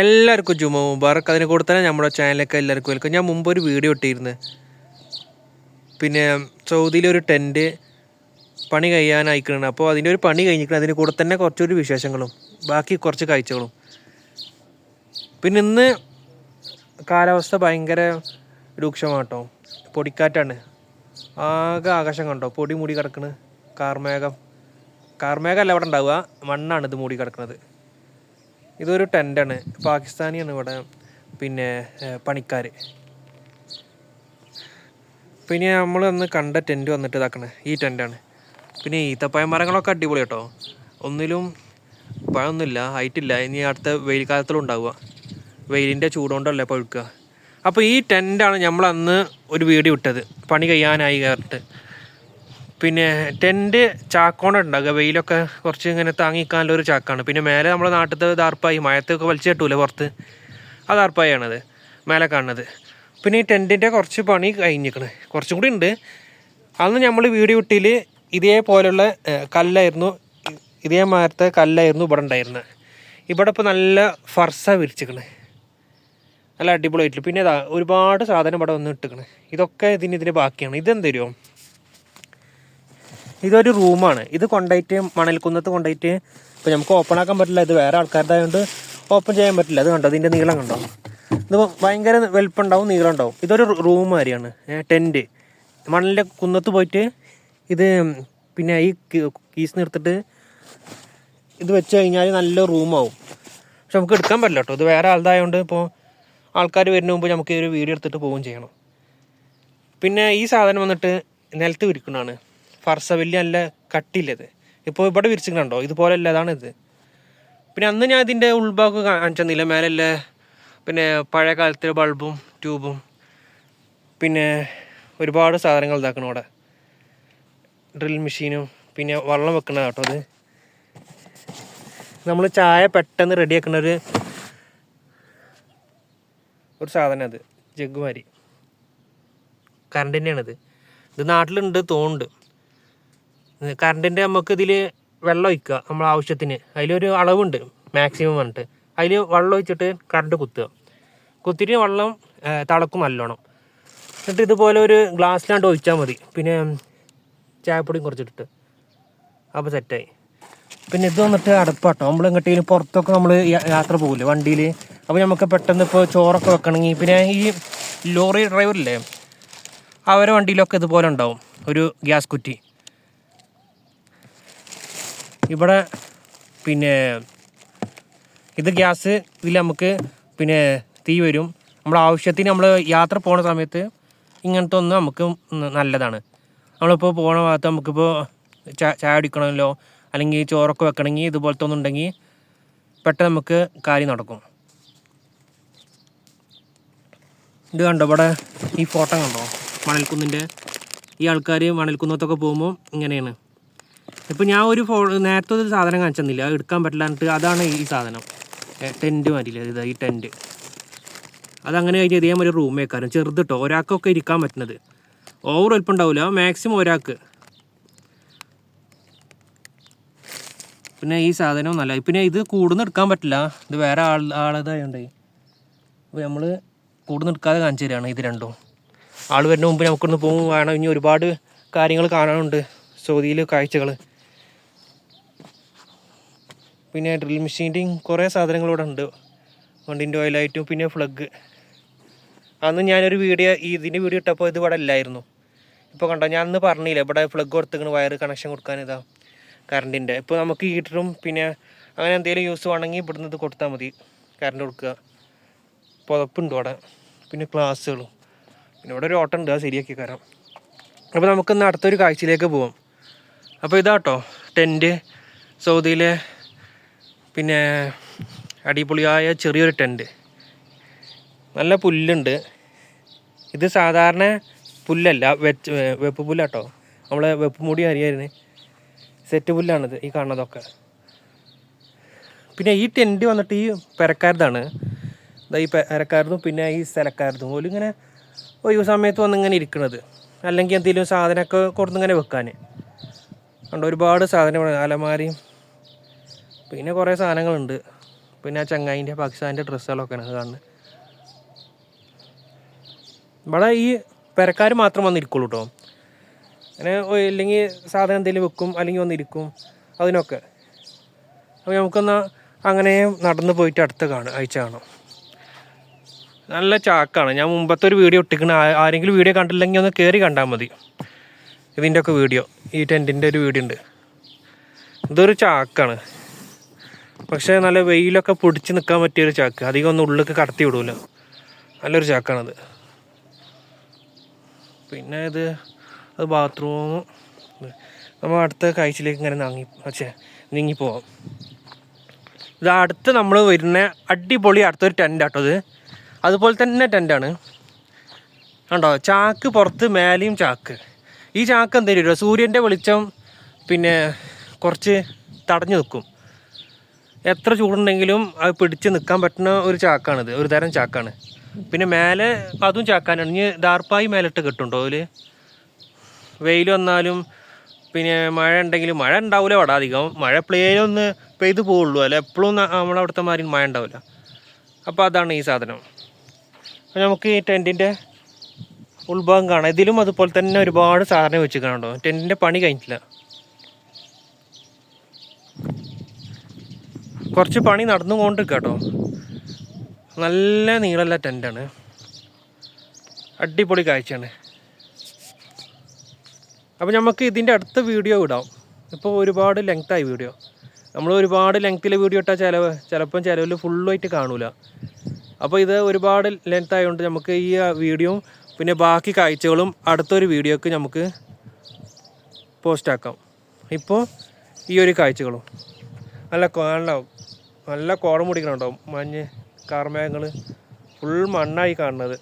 എല്ലാവർക്കും ജുമ മുബാറക്ക് അതിനെ കൂടെ തന്നെ നമ്മുടെ ചാനലൊക്കെ എല്ലാവർക്കും വെൽക്കം ഞാൻ മുമ്പ് ഒരു വീഡിയോ ഇട്ടിരുന്നു. പിന്നെ സൗദിയിലൊരു ടെന്റ് പണി കഴിയാനായിക്കണം. അപ്പോൾ അതിന്റെ ഒരു പണി കഴിഞ്ഞിരിക്കണം അതിന് കൂടെ തന്നെ കുറച്ചൊരു വിശേഷങ്ങളും ബാക്കി കുറച്ച് കാഴ്ചകളും. പിന്നെ ഇന്ന് കാലാവസ്ഥ ഭയങ്കര രൂക്ഷമാട്ടോ. പൊടിക്കാറ്റാണ്. ആകെ ആകാശം കണ്ടോ? പൊടി മൂടി കിടക്കണ്. കാർമേഘം. കാർമേഘം അല്ല അവിടെ ഉണ്ടാവുക. മണ്ണാണ് ഇത് മൂടി കിടക്കുന്നത് ഇതൊരു ടെന്റാണ് പാകിസ്ഥാനിയാണ് ഇവിടെ പിന്നെ പണിക്കാർ പിന്നെ നമ്മൾ അന്ന് കണ്ട ടെന്റ് വന്നിട്ട് ഇതാക്കണേ. ഈ ടെന്റാണ് പിന്നെ ഈത്തപ്പഴ മരങ്ങളൊക്കെ അടിപൊളി കേട്ടോ. ഒന്നിലും പഴമൊന്നുമില്ല ഹൈറ്റില്ല ഇനി അടുത്ത വെയിൽ കാലത്തിലും ഉണ്ടാവുക. വെയിലിന്റെ ചൂടുകൊണ്ടല്ലേ പഴുക്കുക. അപ്പോൾ ഈ ടെന്റാണ് നമ്മൾ അന്ന് ഒരു വീഡിയോ ഇട്ടത് പണി കഴിയാനായി കയറിട്ട്. പിന്നെ ടെന്റ് ചാക്കോണ്ട് ഉണ്ടാകുക വെയിലൊക്കെ കുറച്ച് ഇങ്ങനെ താങ്ങിക്കാനുള്ള ഒരു ചാക്കാണ്. പിന്നെ മേലെ നമ്മുടെ നാട്ടിലത്തെ ദാർപ്പായി മഴത്തൊക്കെ വലിച്ചു കെട്ടൂല പുറത്ത്? ആ ദാർപ്പായാണത് മേലെ കാണുന്നത്. പിന്നെ ഈ ടെന്റിന്റെ കുറച്ച് പണി കഴിഞ്ഞിരിക്കണ് കുറച്ചും കൂടി ഉണ്ട്. അന്ന് നമ്മൾ വീഡിയോ ഇട്ടിൽ ഇതേപോലുള്ള കല്ലായിരുന്നു. ഇതേ മാരത്തെ കല്ലായിരുന്നു ഇവിടെ ഉണ്ടായിരുന്നത് ഇവിടെ ഇപ്പോൾ നല്ല ഫർസ വിരിച്ചിക്കണേ. നല്ല അടിപൊളിയായിട്ടില്ല. പിന്നെ ഇതാ ഒരുപാട് സാധനം ഇവിടെ വന്ന് ഇട്ടിക്കണേ. ഇതൊക്കെ ഇതിന് ഇതിന് ബാക്കിയാണ്. ഇതെന്തരുമോ ഇതൊരു റൂമാണ്. ഇത് കൊണ്ടുപോയിട്ട് മണൽക്കുന്നത്ത് കൊണ്ടുപോയിട്ട് ഇപ്പം നമുക്ക് ഓപ്പൺ ആക്കാൻ പറ്റില്ല. ഇത് വേറെ ആൾക്കാരുടെ ആയതുകൊണ്ട് ഓപ്പൺ ചെയ്യാൻ പറ്റില്ല. അത് കണ്ടോ? ഇതിന്റെ നീളം കണ്ടോ? ഇത് ഭയങ്കര വലുപ്പമുണ്ടാവും നീളം ഉണ്ടാവും ഇതൊരു റൂം മാതിരിയാണ്. ടെന്റ് മണലിന്റെ കുന്നത്ത് പോയിട്ട് ഇത് പിന്നെ ഈ കീസ് നിർത്തിട്ട് ഇത് വെച്ച് കഴിഞ്ഞാൽ നല്ല റൂമാവും. പക്ഷെ നമുക്ക് എടുക്കാൻ പറ്റില്ല കേട്ടോ. ഇത് വേറെ ആളുതായതുകൊണ്ട് ഇപ്പോൾ ആൾക്കാർ വരുന്ന മുമ്പ് നമുക്ക് ഈ ഒരു വീഡിയോ എടുത്തിട്ട് പോവുകയും ചെയ്യണം. പിന്നെ ഈ സാധനം വന്നിട്ട് നിലത്ത് വിരിക്കുന്നതാണ്. ഫർസവല്ലി നല്ല കട്ടിയില്ലത് ഇപ്പോൾ ഇവിടെ വിരിച്ചിട്ടുണ്ടോ ഇതുപോലെ അല്ല അതാണ് ഇത് പിന്നെ അന്ന് ഞാൻ ഇതിന്റെ ഉൾഭാഗം കാണിച്ചെന്നില്ല? മേലല്ല പിന്നെ പഴയ കാലത്തെ ബൾബും ട്യൂബും. പിന്നെ ഒരുപാട് സാധനങ്ങൾ ഇതാക്കണം അവിടെ. ഡ്രിൽ മെഷീനും പിന്നെ വെള്ളം വെക്കണ കേട്ടോ അത്. നമ്മൾ ചായ പെട്ടെന്ന് റെഡിയാക്കുന്ന ഒരു ഒരു സാധനം അത് ജഗ്ഗുമാരി. കറണ്ട് തന്നെയാണിത്. ഇത് നാട്ടിലുണ്ട് തോന്നുന്നുണ്ട് കറണ്ടിന്റെ നമുക്ക് ഇതിൽ വെള്ളം ഒഴിക്കുക നമ്മൾ ആവശ്യത്തിന്. അതിലൊരു അളവുണ്ട് മാക്സിമം പറഞ്ഞിട്ട്. അതിൽ വെള്ളം ഒഴിച്ചിട്ട് കറണ്ട് കുത്തുക. കുത്തിയിട്ട് വെള്ളം തിളക്കും നല്ലോണം. എന്നിട്ട് ഇതുപോലെ ഒരു ഗ്ലാസ്സിലാണ്ട് ഒഴിച്ചാൽ മതി. പിന്നെ ചായപ്പൊടിയും കുറച്ചിട്ടിട്ട്. അപ്പോൾ സെറ്റായി. പിന്നെ ഇത് വന്നിട്ട് അടപ്പാട്ടോ. നമ്മൾ എങ്ങോട്ടെങ്കിലും പുറത്തൊക്കെ നമ്മൾ യാത്ര പോകില്ലേ വണ്ടിയിൽ അപ്പോൾ നമുക്ക് പെട്ടെന്ന് ഇപ്പോൾ ചോറൊക്കെ വെക്കണമെങ്കിൽ പിന്നെ ഈ ലോറി ഡ്രൈവറില്ലേ അവരെ വണ്ടിയിലൊക്കെ ഇതുപോലെ ഉണ്ടാവും. ഒരു ഗ്യാസ് കുറ്റി. ഇവിടെ പിന്നെ ഇത് ഗ്യാസ് ഇതിൽ നമുക്ക് പിന്നെ തീ വരും. നമ്മൾ ആവശ്യത്തിന് നമ്മൾ യാത്ര പോണ സമയത്ത് ഇങ്ങനത്തെ ഒന്ന് നമുക്ക് നല്ലതാണ്. നമ്മളിപ്പോൾ പോണ ഭാഗത്ത് നമുക്കിപ്പോൾ ചായ അടിക്കണമല്ലോ അല്ലെങ്കിൽ ചോറൊക്കെ വെക്കണമെങ്കിൽ ഇതുപോലത്തെ ഒന്നുണ്ടെങ്കിൽ പെട്ടെന്ന് നമുക്ക് കാര്യം നടക്കും. ഇത് കണ്ടോ? ഇവിടെ ഈ ഫോട്ടോ കണ്ടോ? മണൽക്കുന്നിന്റെ ഈ ആൾക്കാർ മണൽക്കുന്നത്തൊക്കെ പോകുമ്പോൾ ഇങ്ങനെയാണ്. ഇപ്പം ഞാൻ ഒരു ഫോ നേരത്തെ ഒരു സാധനം കാണിച്ചെന്നില്ല? എടുക്കാൻ പറ്റില്ല എന്നിട്ട് അതാണ് ഈ സാധനം. ടെന്റ് മാറ്റില്ല ഇത് ഈ ടെന്റ് അതങ്ങനെ കഴിഞ്ഞ് ഇതേമാതിരി റൂം വെക്കാനും കേട്ടോ ഒരാൾക്കൊക്കെ ഇരിക്കാൻ പറ്റുന്നത് ഓവർ വലിപ്പം ഉണ്ടാവില്ല മാക്സിമം ഒരാൾക്ക് പിന്നെ ഈ സാധനവും നല്ല പിന്നെ ഇത് കൂടുന്ന് എടുക്കാൻ പറ്റില്ല. ഇത് വേറെ ആൾ ആളതായോണ്ടേ. അപ്പോൾ നമ്മൾ കൂടുന്ന് എടുക്കാതെ കാണിച്ചു തരികയാണ് ഇത് രണ്ടും. ആൾ വരുന്ന മുമ്പ് നമുക്കൊന്ന് പോകും വേണം. ഇനി ഒരുപാട് കാര്യങ്ങൾ കാണാനുണ്ട്. സൗദിയിൽ കാഴ്ചകൾ പിന്നെ ഡ്രിൽ മെഷീന്റെയും കുറേ സാധനങ്ങൾ ഇവിടെ ഉണ്ട്. വണ്ടിന്റെ ഓയിലായിട്ടും പിന്നെ ഫ്ലഗ് അന്ന് ഞാനൊരു വീഡിയോ ഇതിന്റെ വീഡിയോ ഇട്ടപ്പോൾ ഇത് ഇവിടെ ഇല്ലായിരുന്നു. ഇപ്പോൾ കണ്ടോ ഞാൻ അന്ന് പറഞ്ഞില്ല ഇവിടെ ഫ്ലഗ് കൊടുത്തിങ്ങനെ വയർ കണക്ഷൻ കൊടുക്കാൻ ഇതാ കറണ്ടിന്റെ ഇപ്പോൾ നമുക്ക് ഹീറ്ററും പിന്നെ അങ്ങനെ എന്തെങ്കിലും യൂസ് വേണമെങ്കിൽ ഇവിടുന്ന് ഇത് കൊടുത്താൽ മതി കറണ്ട് കൊടുക്കുക പുതപ്പുണ്ട് അവിടെ പിന്നെ ക്ലാസ്സുകളും പിന്നെ ഇവിടെ ഒരു ഓട്ടം ഉണ്ട് അത് ശരിയാക്കി കയറാം അപ്പോൾ നമുക്കിന്ന് അടുത്തൊരു കാഴ്ചയിലേക്ക് പോവാം. അപ്പോൾ ഇതാട്ടോ ടെന്റ് സൗദിയിലെ പിന്നെ അടിപൊളിയായ ചെറിയൊരു ടെന്റ് നല്ല പുല്ലുണ്ട്. ഇത് സാധാരണ പുല്ലല്ല വെച്ച് വെപ്പ് പുല്ലാട്ടോ. നമ്മളെ വെപ്പ് മുടി അറിയായിരുന്നു സെറ്റ് പുല്ലാണിത് ഈ കാണുന്നതൊക്കെ. പിന്നെ ഈ ടെന്റ് വന്നിട്ട് ഈ പെരക്കാരതാണ്. ഈ പെരക്കാരതും പിന്നെ ഈ സ്ഥലക്കാരതും. പോലും ഇങ്ങനെ ഒഴിവ് സമയത്ത് വന്നിങ്ങനെ ഇരിക്കണത്. അല്ലെങ്കിൽ എന്തെങ്കിലും സാധനമൊക്കെ കൊടുത്തിങ്ങനെ വെക്കാൻ കണ്ടോ ഒരുപാട് സാധനങ്ങൾ അലമാരയും. പിന്നെ കുറേ സാധനങ്ങളുണ്ട്. പിന്നെ ആ ചങ്ങായിന്റെ പാകിസ്ഥാന്റെ ഡ്രസ്സുകളൊക്കെ ആണ് കാണുന്നത് ഇവിടെ ഈ പെരക്കാർ മാത്രം വന്നിരിക്കുള്ളൂ കേട്ടോ അങ്ങനെ ഇല്ലെങ്കിൽ സാധനം എന്തെങ്കിലും വെക്കും അല്ലെങ്കിൽ വന്നിരിക്കും അതിനൊക്കെ. അപ്പോൾ നമുക്കൊന്ന് അങ്ങനെ നടന്നു പോയിട്ട് അടുത്ത് കാണാം അയച്ച കാണാം. നല്ല ചാക്കാണ്. ഞാൻ മുമ്പത്തെ ഒരു വീഡിയോ ഇട്ടിക്കണ. ആരെങ്കിലും വീഡിയോ കണ്ടില്ലെങ്കിൽ ഒന്ന് കയറി കണ്ടാൽ മതി. ഇതിന്റെ ഒക്കെ വീഡിയോ ഈ ടെന്റിന്റെ ഒരു വീഡിയോ ഉണ്ട്. ഇതൊരു ചാക്കാണ്. പക്ഷേ നല്ല വെയിലൊക്കെ പൊടിച്ച് നിൽക്കാൻ പറ്റിയൊരു ചാക്ക്. അധികം ഒന്നും ഉള്ളിലേക്ക് കടത്തി വിടൂല. നല്ലൊരു ചാക്കാണത്. പിന്നെ ഇത് അത് ബാത്റൂം. നമ്മൾ അടുത്ത കാഴ്ചയിലേക്ക് ഇങ്ങനെ നീങ്ങി പക്ഷേ നീങ്ങിപ്പോവാം ഇത് അടുത്ത് നമ്മൾ വരുന്ന അടിപൊളി അടുത്തൊരു ടെന്റ് ആട്ടോ ഇത്. അതുപോലെ തന്നെ ടെന്റാണ് കണ്ടോ? ചാക്ക് പുറത്ത് മേലെയും ചാക്ക്. ഈ ചാക്ക് എന്തേലും ഇടുക സൂര്യന്റെ വെളിച്ചം പിന്നെ കുറച്ച് തടഞ്ഞു നിൽക്കും. എത്ര ചൂടുണ്ടെങ്കിലും അത് പിടിച്ച് നിൽക്കാൻ പറ്റുന്ന ഒരു ചാക്കാണിത്. ഒരു തരം ചാക്കാണ്. പിന്നെ മേലെ അതും ചാക്കാനാണ്. ഇനി ദാർപ്പായി മേലിട്ട് കിട്ടുണ്ടോ അതിൽ വെയിൽ വന്നാലും പിന്നെ മഴ ഉണ്ടെങ്കിലും മഴ ഉണ്ടാവില്ല അവിടെ അധികം. മഴ എപ്പോഴേലും ഒന്ന് പെയ്ത് പോവുള്ളൂ. അല്ല എപ്പോഴും നമ്മളവിടുത്തെ മാതിരി മഴ ഉണ്ടാവില്ല. അപ്പോൾ അതാണ് ഈ സാധനം. നമുക്ക് ഈ ടെന്റിന്റെ ഉൾഭാഗം കാണാം ഇതിലും അതുപോലെ തന്നെ ഒരുപാട് സാധനം വെച്ച് കാണണ്ടോ ടെന്റിന്റെ പണി കഴിഞ്ഞിട്ടില്ല. കുറച്ച് പണി നടന്നുകൊണ്ടിരിക്കുക കേട്ടോ നല്ല നീളമുള്ള ടെന്റാണ് അടിപൊളി കാഴ്ചയാണ്. അപ്പോൾ നമുക്ക് ഇതിന്റെ അടുത്ത വീഡിയോ ഇടാം. ഇപ്പോൾ ഒരുപാട് ലെങ്തായി വീഡിയോ നമ്മൾ ഒരുപാട് ലെങ്ത്തിൽ വീഡിയോ ഇട്ടാൽ ചിലവ് ചിലപ്പം ചിലവിൽ ഫുള്ളായിട്ട് കാണൂല. അപ്പോൾ ഇത് ഒരുപാട് ലെങ്ത് ആയതുകൊണ്ട് നമുക്ക് ഈ വീഡിയോയും പിന്നെ ബാക്കി കാഴ്ചകളും അടുത്തൊരു വീഡിയോക്ക് നമുക്ക് പോസ്റ്റാക്കാം ഇപ്പോൾ ഈ ഒരു കാഴ്ചകളും നല്ല നല്ല നല്ല കോടം പിടിക്കണുണ്ടാവും മഞ്ഞ് കാർമേഘങ്ങൾ ഫുൾ മണ്ണായി കാണുന്നത്.